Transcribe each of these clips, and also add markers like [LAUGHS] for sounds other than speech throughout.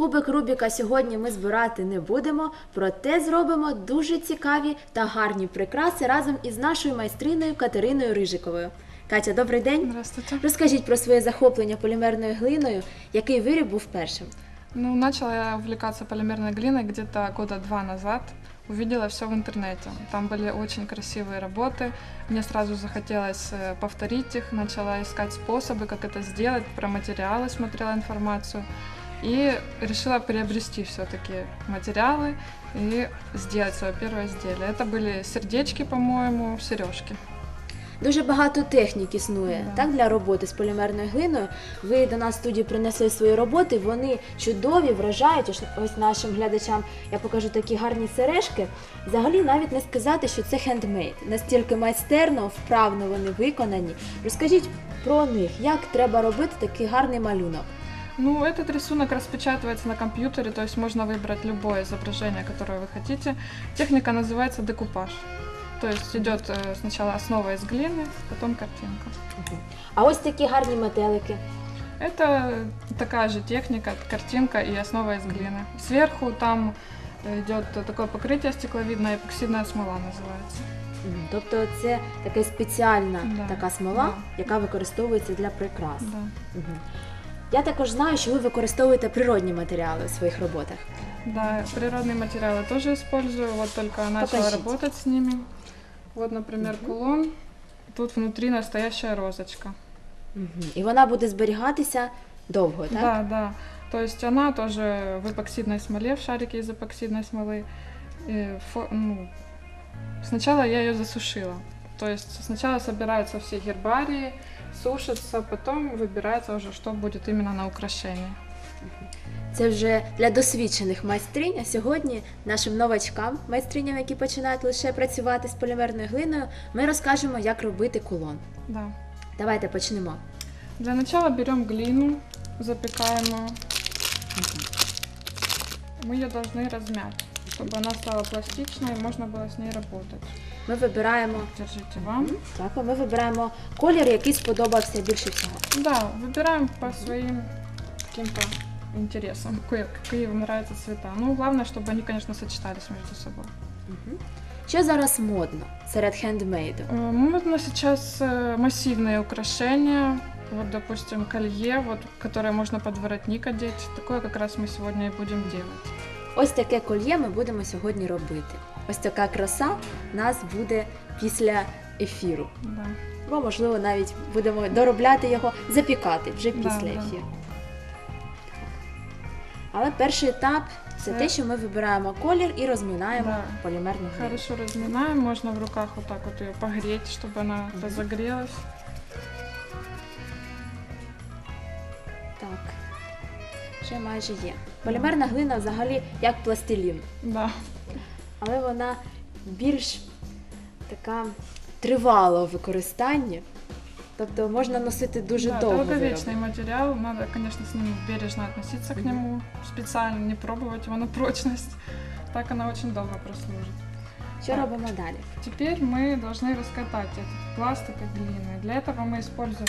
Кубик Рубіка сьогодні ми збирати не будемо, проте зробимо дуже цікаві та гарні прикраси разом із нашою майстриною Катериною Рижиковою. Катя, добрий день. Здравствуйте. Розкажіть про своє захоплення полімерною глиною, який виріб був першим. Ну, начала я увлекаться полимерной глиной где-то года два назад. Увидела все в интернете. Там были очень красивые работы. Мне сразу захотелось э, повторить их. Начала искать способы, как это сделать. Про материалы смотрела информацию. И решила приобрести все-таки материалы и сделать свое первое изделие. Это были сердечки, по-моему, сережки. Дуже багато технік існує Да. так для роботи з полімерною глиною. Ви до нас в студію принесли свої роботи. Вони чудові, вражають. Ось- Ось нашим глядачам я покажу такі гарні сережки. Взагалі навіть не сказати, що це хендмейд. Настільки майстерно, вправно вони виконані. Розкажіть про них, як треба робити такий гарний малюнок. Ну, этот рисунок распечатывается на компьютере, то есть можно выбрать любое изображение, которое вы хотите. Техника называется декупаж. То есть идет э, сначала основа из глины, потом картинка. А ось такі гарні метелики. Это такая же техника, картинка и основа из глины. Сверху там идет такое покрытие стекловидное, эпоксидная смола называется. Мгм. Тобто це така спеціальна Да. така смола, Да. яка використовується для прикрас. Да. Мгм. Я також знаю, що ви використовуєте природні матеріали у своїх роботах. Да, природные материалы тоже использую, вот только начала Покажите. работать с ними. Вот, например, Мгм. кулон. Тут внутри настоящая розочка. Мгм. І вона буде зберігатися довго, так? Да, да. То есть она тоже в эпоксидной смоле, в шарике из эпоксидной смолы. И фо- ну, сначала я ее засушила. То есть сначала собираются все гербарии, сушатся, потом выбирается уже, что будет именно на украшении. Це вже для досвідчених майстринь. А сьогодні нашим новачкам, майстриням, які починають лише працювати з полімерною глиною, ми розкажемо, як робити кулон. Да. Давайте почнемо. Для начала берем глину запекаемую. Мы ее должны размять, чтобы она стала пластичной и можно было с ней работать. Ми вибираємо Держите вам. так, ми вибираємо колір, який сподобався більше всього. Да, выбираем по своим каким-то интересам, какие, какие вам нравятся цвета. Ну, главное, чтобы они, конечно, сочетались между собой. Мгм. Що зараз модно серед хендмейду? Э, Модно сейчас э, массивные украшения, вот, допустим, колье, вот, которое можно под воротник одеть. Такое как раз мы сегодня и будем делать. Ось таке кольє ми будемо сьогодні робити. Ось така краса у нас буде після ефіру. Да. Або, можливо, навіть будемо доробляти його, запікати вже після да. ефіру. Але перший етап це Це- те, що ми вибираємо колір і розминаємо Да. полімерну глину. Хорошо разминаем, можно в руках вот так вот ее погреть, чтобы она Мгм. разогрелась. Так. Вже майже є. Полімерна глина взагалі як пластилін, Да але вона більш така тривала у використанні. Тобто можна носити дуже да, довго. долговечный вироби. материал, надо, конечно, с ним бережно относиться к Мгм. нему, специально не пробовать его на прочность. Так она очень долго прослужит. Що робимо далі? Теперь мы должны раскатать этот пластик и глины. Для этого мы используем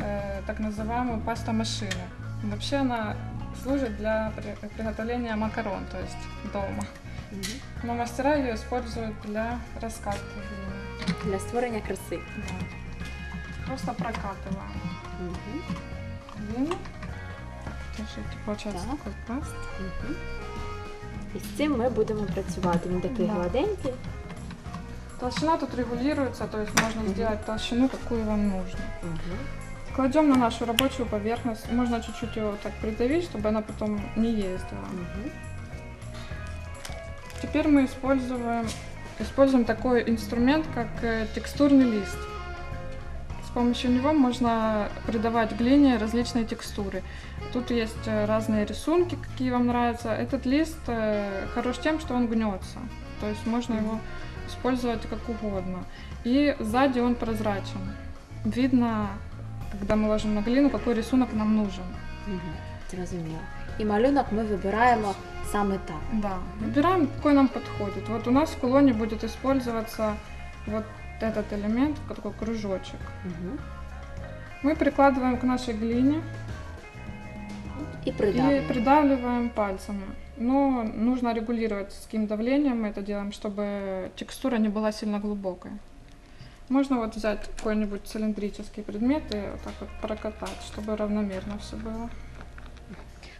э, так называемую паста-машину. Вообще она служит для при- приготовления макарон, то есть дома. Но мастера ее используют для раскатки глины. Для створення краси. Да. Просто прокатываем глину. Держите, получается Так. такой пласт. Мгм. І з цим ми будемо працювати. Він такий Да. гладенький. Толщина тут регулируется, то есть можно Мгм. сделать толщину, какую вам нужно. Кладем на нашу рабочую поверхность. Можно чуть-чуть его так придавить, чтобы она потом не ездила. Мгм. Теперь мы используем, используем такой инструмент, как э, текстурный лист. С помощью него можно придавать глине различные текстуры. Тут есть э, разные рисунки, какие вам нравятся. Этот лист э, хорош тем, что он гнется. То есть можно Мгм. его использовать как угодно. И сзади он прозрачен. Видно, когда мы ложим на глину, какой рисунок нам нужен. Мгм. Зрозуміло. І малюнок ми вибираємо саме так. Да, выбираем, какой нам подходит. Вот у нас в кулоне будет использоваться вот этот элемент, такой кружочек. Мгм. Мы прикладываем к нашей глине и придавлюємо. придавливаем пальцами. Но нужно регулировать, с каким давлением мы это делаем, чтобы текстура не была сильно глубокой. Можно вот взять какой-нибудь цилиндрический предмет и вот так вот прокатать, чтобы равномерно все было.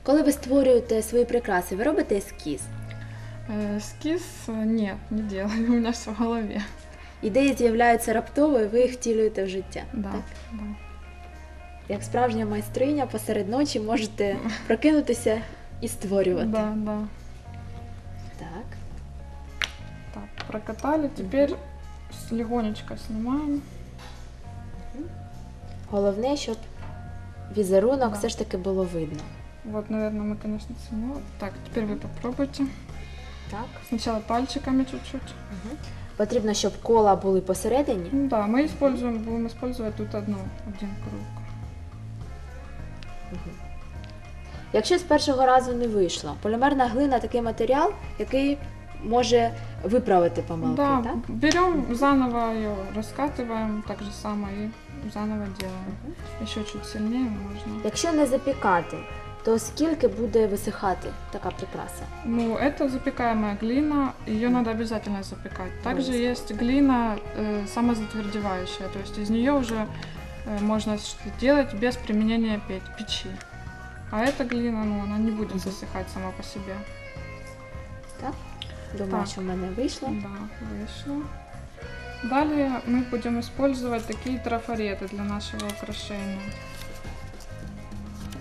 Коли ви створюєте свої прикраси, ви робите ескіз. Э, Эскиз э, нет, не делаю, [LAUGHS] у меня все в голове. Ідеї з'являються раптово, і ви їх втілюєте в життя. Да, Так? да. Як справжня майстриня посеред ночі можете [LAUGHS] прокинутися і створювати. Да, да. Так. Так, прокатали. Теперь с- легонечко снимаем. Головне, щоб візерунок Да. все ж таки було видно. Вот, наверное, мы, конечно, снимем. Так, теперь вы попробуйте. Так. Сначала пальчиками чуть-чуть. Потрібно, щоб кола були посередині. Ну да, мы используем, будем использовать тут одну, один круг. Якщо з першого разу не вийшло, полімерна глина такий матеріал, який може виправити помилки, да, так? берем заново ее, раскатываем так же самое и заново делаем. Мгм. Еще чуть сильнее можно. Якщо не запікати, то скільки буде висихати така прикраса? Ну, это запекаемая глина, ее надо обязательно запекать. Также есть глина э, самозатвердевающая, то есть из нее уже э, можно что- делать без применения пе- печи. А эта глина, ну, она не будет засыхать сама по себе. Так? Думаю, Так. що в мене вийшло. Да, вышло. Далее мы будем использовать такие трафареты для нашего украшения.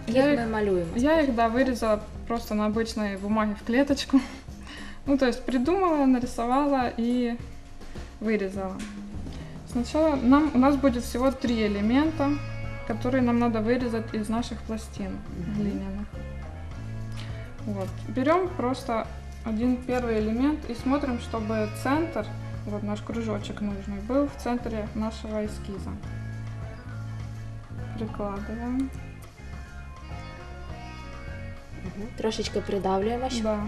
Я ми малюємо? Я их, да, вырезала просто на обычной бумаге в клеточку. [LAUGHS] Ну, то есть придумала, нарисовала и вырезала. Сначала нам, у нас будет всего три элемента, которые нам надо вырезать из наших пластин Мгм. глиняных. Вот. Берем просто один первый элемент и смотрим, чтобы центр, вот наш кружочек нужный, был в центре нашего эскиза. Прикладываем. Мгм. Трошечки придавлюємо, щоб Да,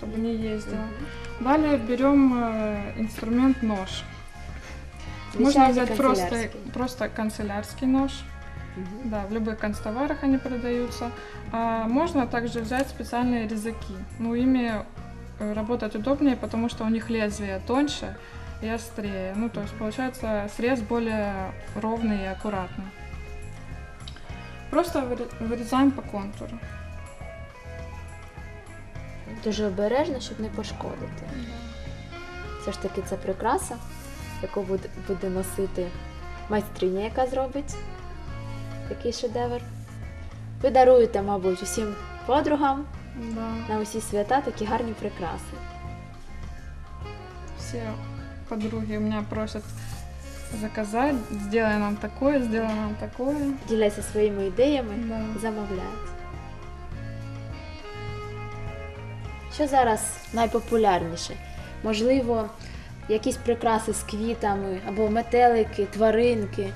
чтобы не ездила. Мгм. Далее берем э, инструмент нож. Можно взять просто, просто канцелярский нож. Мгм. Да, в любых канцтоварах они продаются. А можно также взять специальные резаки. Ну, ими э, работать удобнее, потому что у них лезвие тоньше и острее. Ну, то есть получается срез более ровный и аккуратный. Просто выре- вырезаем по контуру. Дуже обережно, щоб не пошкодити. Все ж таки це прикраса, яку буде, носити майстриня, яка зробить такий шедевр. Ви даруєте, мабуть, усім подругам Да. на усі свята такі гарні прикраси. Все подруги у меня просят заказать, сделай нам такое, сделай нам такое. Діляться своїми ідеями, Да. замовляють. Що зараз найпопулярніше? Можливо, якісь прикраси з квітами або метелики, тваринки.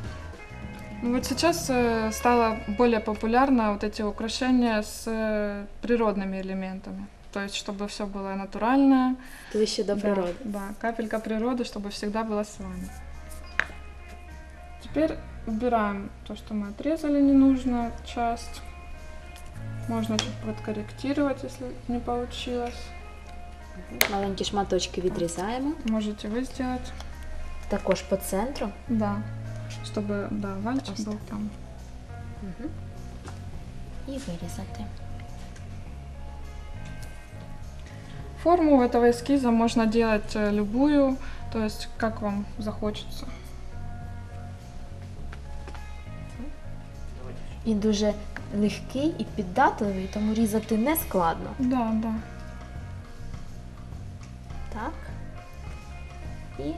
Ну вот сейчас э, стало более популярно вот эти украшения с э, природными элементами. То есть, чтобы все было натуральное. Ближче до Да, природи. Да, капелька природы, чтобы всегда была с вами. Теперь убираем то, что мы отрезали ненужную часть. Можно чуть подкорректировать, если не получилось. Маленькі шматочки відрізаємо. Можете вы сделать. Також по центру. Да. Чтобы, да, вальчик Ось был так. там. Угу. І вирізати. Форму этого эскиза можно делать э, любую, то есть как вам захочется. Він дуже легкий і піддатливий, тому різати не складно. Да, да. Так. І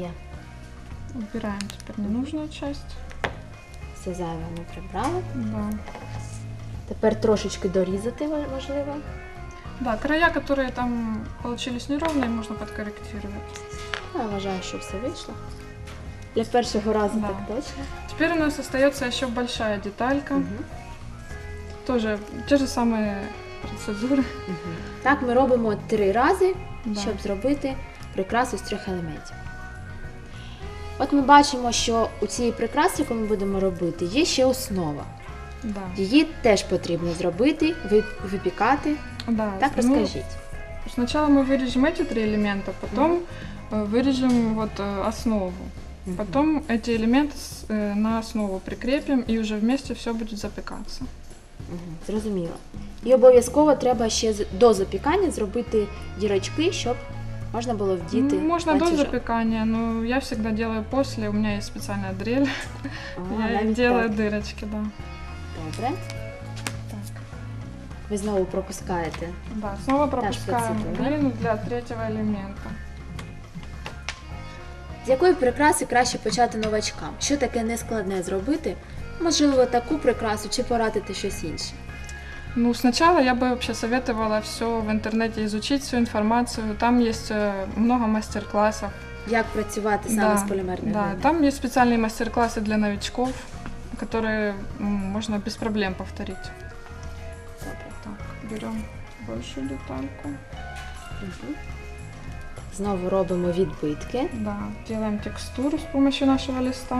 є. Убираем теперь ненужную часть. Все зайве ми прибрали. Да. Тепер трошечки дорізати ва- можливо. Да, края, которые там получились неровные, можно подкорректировать. Я вважаю, що все вийшло. Для першого разу Да. так точно. Теперь у нас остается еще большая деталька. Угу. Тоже те же самые процедуры. Угу. Так ми робимо три рази, Да. щоб зробити прикрасу з трьох елементів. От ми бачимо, що у цій прикрасі, яку ми будемо робити, є ще основа. Да. Її теж потрібно зробити, ви- випікати. Да. Так ну, розкажіть. Сначала мы вырежем эти три элемента, потом э, вырежем вот э, основу. Мгм. Потом эти элементы с- э, на основу прикрепим, и уже вместе все будет запекаться. Мгм, Зрозуміло. І обов'язково треба ще з- до запікання зробити дірочки, щоб можна було вдіти. Ну, Можно до ланцюжок. запекания, но я всегда делаю после. У меня есть специальная дрель. [LAUGHS] А, я навіть делаю так. дырочки, да. Добре. Так. Ви знову пропускаєте. Да, снова пропускаем процедура. глину для третьего элемента. З якої прикраси краще почати новачкам? Що таке нескладне зробити? Можливо, таку прикрасу чи порадити щось інше. Ну, сначала я бы вообще советовала все в интернете изучить, всю информацию. Там есть э, много мастер-классов. Як працювати саме Да, з полімерною Да, глиною? там есть специальные мастер-классы для новичков, которые м, можно без проблем повторить. Добре. Так, берем большую детальку. Мгм. Знову робимо відбитки. Да, делаем текстуру с помощью нашего листа.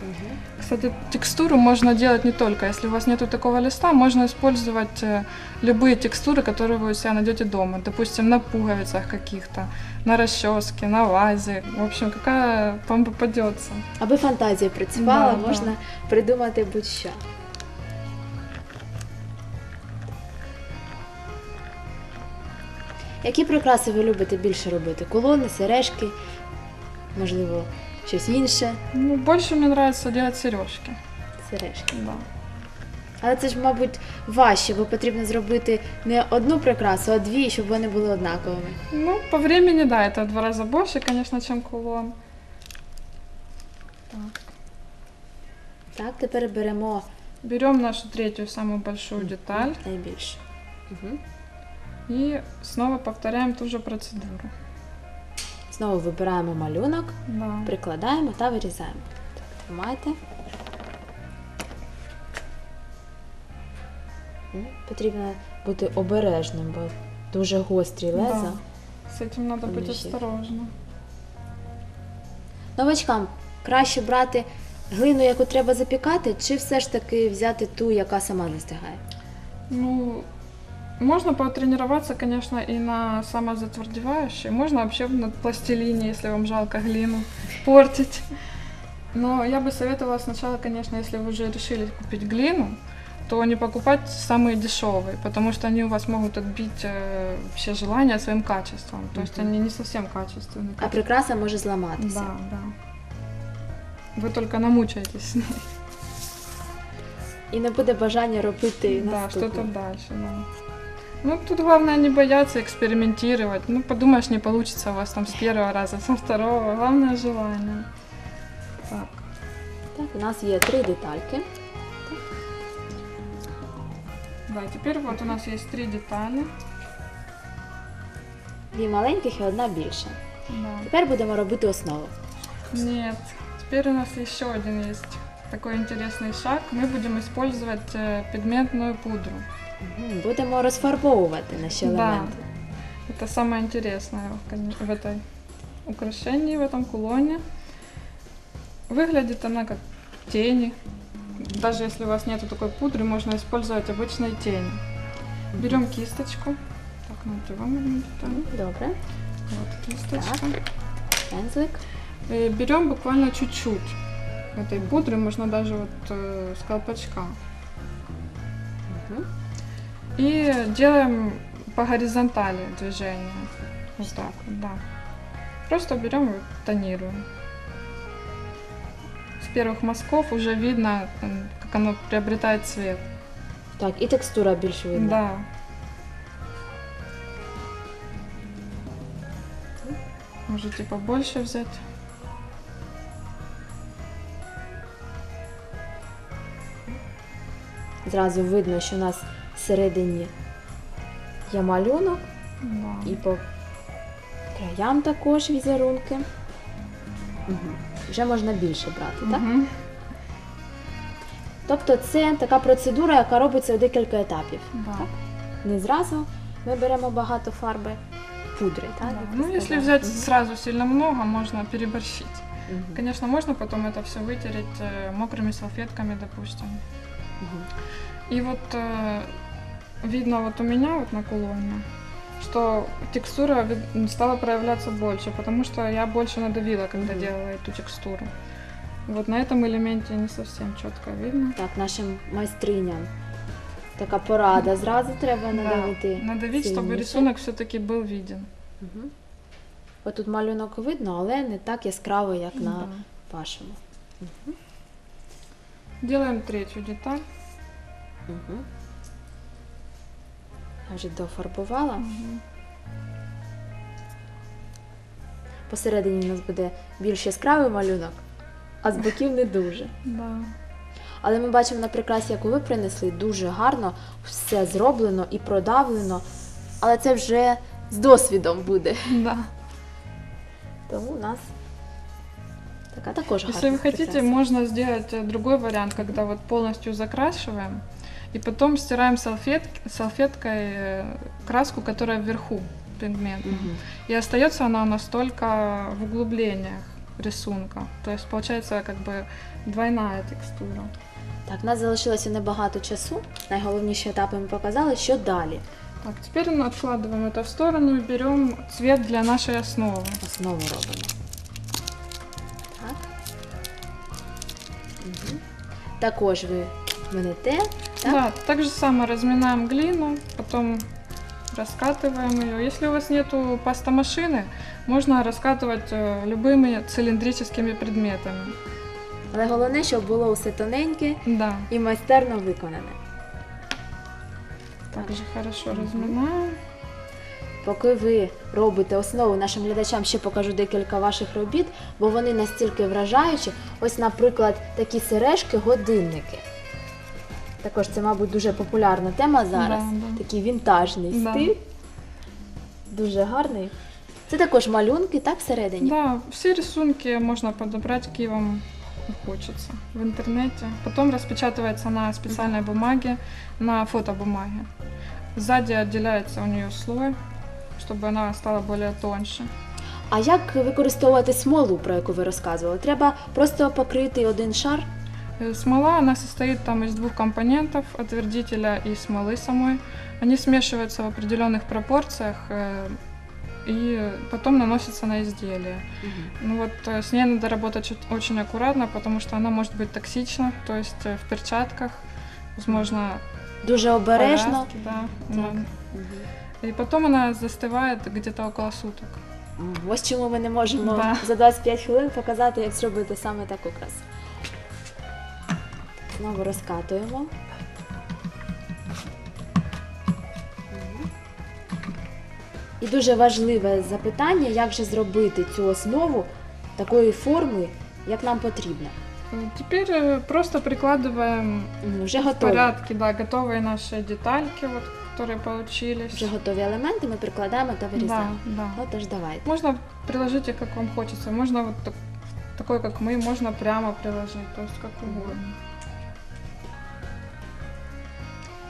Мгм. Кстати, текстуру можно делать не только, если у вас нету такого листа, можно использовать э, любые текстуры, которые вы у себя найдете дома. Допустим, на пуговицах каких-то, на расческе, на вазе. В общем, какая вам попадется. Аби фантазія працювала, Да, да. можна придумати будь-що. Які прикраси ви любите більше робити? Колони, сережки, можливо, щось інше? Ну, больше мне нравится делать сережки. Сережки. Да. Але це ж, мабуть, важче, бо потрібно зробити не одну прикрасу, а дві, щоб вони були однаковими. Ну, по времени, да, это в два раза больше, конечно, чем кулон. Так. Так, тепер беремо Берем нашу третью, самую большую деталь найбільше. Угу. И снова повторяем ту же процедуру. Знову вибираємо малюнок, Да. прикладаємо та вирізаємо. Так, тримайте. М, Потрібно бути обережним, бо дуже гострі леза. С этим надо быть Помещи. Новачкам краще брати глину, яку треба запікати, чи все ж таки взяти ту, яка сама застигає? Ну, можно потренироваться, конечно, и на самозатвердевающей. Можно вообще на пластилине, если вам жалко глину, портить. Но я бы советовала сначала, конечно, если вы уже решили купить глину, то не покупать самые дешевые, потому что они у вас могут отбить э, вообще желание своим качеством. То есть они не совсем качественные. А прикраса може зламатися. Да, да. Вы только намучаетесь. І не буде бажання робити Да, наступне. что-то дальше, да. Ну, тут главное не бояться экспериментировать. Ну, подумаешь, не получится у вас там с первого раза, со второго. Главное желание. Так, Так, у нас є три детальки. да, теперь вот у нас есть три детали. Дві маленьких і одна більша. Да. Тепер будемо робити основу. Нет, теперь у нас еще один есть такой интересный шаг. Мы будем использовать э, пигментную пудру. Будемо розфарбовувати наші Да. елементи. Это самое интересное в этой украшении, в этом кулоне. Выглядит она как тени. Даже если у вас нету такой пудры, можно использовать обычные тени. Берем кисточку. Так, надеваем. Мгм, Добре. Вот кисточка. Пензлик. И берем буквально чуть-чуть этой пудры, можно даже вот э, с колпачка. Мгм. И делаем по горизонтали движение. Вот так вот, да. Просто берем и тонируем. С первых мазков уже видно, как оно приобретает цвет. Так, і текстура більш видна. Да. Можете побольше взять. Зразу видно, що у нас всередині є малюнок, Да. і по краям також візерунки. Мгм. Вже можна більше брати, так? Мгм. Тобто це така процедура, яка робиться у декілька етапів. Да. Так? Не зразу ми беремо багато фарби пудри, так? Да. як Ну, ви если сказали. взять Мгм. сразу сильно много, можно переборщить. Мгм. Конечно, можно потом это все вытереть э, мокрыми салфетками, допустим. Мгм. И вот э, видно вот у меня вот на кулоне, что текстура ви- стала проявляться больше, потому что я больше надавила, когда Мгм. делала эту текстуру. Вот на этом элементе не совсем четко видно. Так, нашим майстриням. Така порада. Зразу треба Да, надавити. надавить, чтобы сильніше. рисунок все-таки был виден. Мгм. От тут малюнок видно, але не так яскраво, як на Да. вашому. Делаем третью деталь. Угу. Я вже дофарбувала. Мгм. Посередині у нас буде більш яскравий малюнок, а з боків не дуже. Да. Але ми бачимо на прикрасі, яку ви принесли, дуже гарно, все зроблено і продавлено. Але це вже з досвідом буде. да. Тому у нас така також гарна Если вы хотите, прикраса. можно сделать другой вариант, когда вот полностью закрашиваем и потом стираем салфетки, салфеткой э, краску, которая вверху пигмента. Мгм. И остается она у нас только в углублениях рисунка. То есть получается как бы двойная текстура. Так, у нас залишилося небагато часу. Найголовніші етапи ми показали. Що далі? Так, теперь мы откладываем это в сторону и берем цвет для нашей основы. Основу робимо. Так. Угу. Також ви менете. Так? Да, так же самое разминаем глину, потом раскатываем ее. Если у вас нету пастомашины, можно раскатывать э, любыми цилиндрическими предметами. Але головне, щоб було все тоненьке Да, і майстерно виконане. также хорошо Мгм. разминаем. Поки ви робите основу, нашим глядачам ще покажу декілька ваших робіт, бо вони настільки вражаючі. Ось, наприклад, такі сережки, годинники. Також це, мабуть, дуже популярна тема зараз. Да, да. Такий вінтажний Да. стиль. Дуже гарний. Це також малюнки, так, всередині? Да, все рисунки можно подобрать, какие вам хочется в интернете. Потом распечатывается на специальной бумаге, на фотобумаге. Сзади отделяется у нее слой, чтобы она стала более тоньше. А як використовувати смолу, про яку ви розказували? Треба просто покрити один шар. Э, Смола, она состоит там из двух компонентов, отвердителя и смолы самой. Они смешиваются в определенных пропорциях э, и потом наносятся на изделие. Ну вот э, с ней надо работать чуть- очень аккуратно, потому что она может быть токсична, то есть э, в перчатках, возможно, Дуже обережно. повязки, да. Так. Мгм. И потом она застывает где-то около суток. М, Ось чому ми не можемо Да. за 25 хвилин показати, як зробити саме таку красу. Знову розкатуємо. Мгм. І дуже важливе запитання, як же зробити цю основу такої форми, як нам потрібно. Э, Теперь э, просто прикладываем М, Вже в готові. порядке, да, готовые наши детальки, вот, которые получились. Вже готові елементи ми прикладаємо та Да, вирізаємо. да. Ну тож давайте. Можно приложить их как вам хочется. Можно вот так- такой, как мы, можно прямо приложить, то есть как угодно.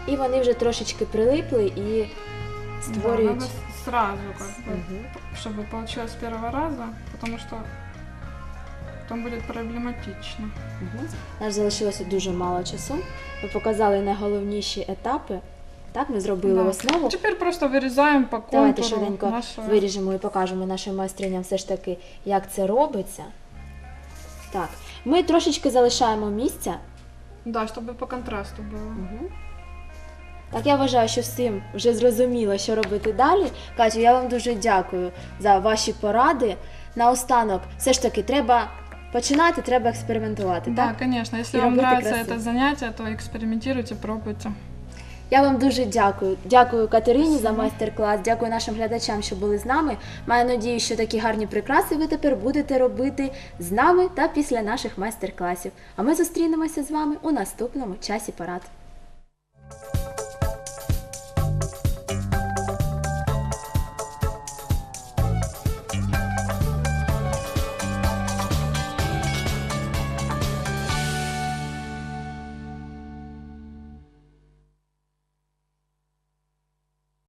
І вони вже трошечки прилипли і Да, створюють. надо с- сразу, как бы, Мгм. чтобы получилось с первого раза, потому что потом будет проблематично. Мгм. У нас залишилося дуже мало часу. Ми показали найголовніші етапи. Так, ми зробили Да. основу. Теперь просто вырезаем по Давайте контуру швиденько наше... виріжемо і покажемо нашим майстриням все ж таки, як це робиться. Так, ми трошечки залишаємо місця. Да, чтобы по контрасту было. Мгм. Так, я вважаю, що всім вже зрозуміло, що робити далі. Катю, я вам дуже дякую за ваші поради. Наостанок, все ж таки, треба починати, треба експериментувати. Да, так? конечно. Если вам нравится красиво. это занятие, то экспериментируйте, пробуйте. Я вам дуже дякую. Дякую Катерині за майстер-клас. Дякую нашим глядачам, що були з нами. Маю надію, що такі гарні прикраси ви тепер будете робити з нами та після наших майстер-класів. А ми зустрінемося з вами у наступному часі парад.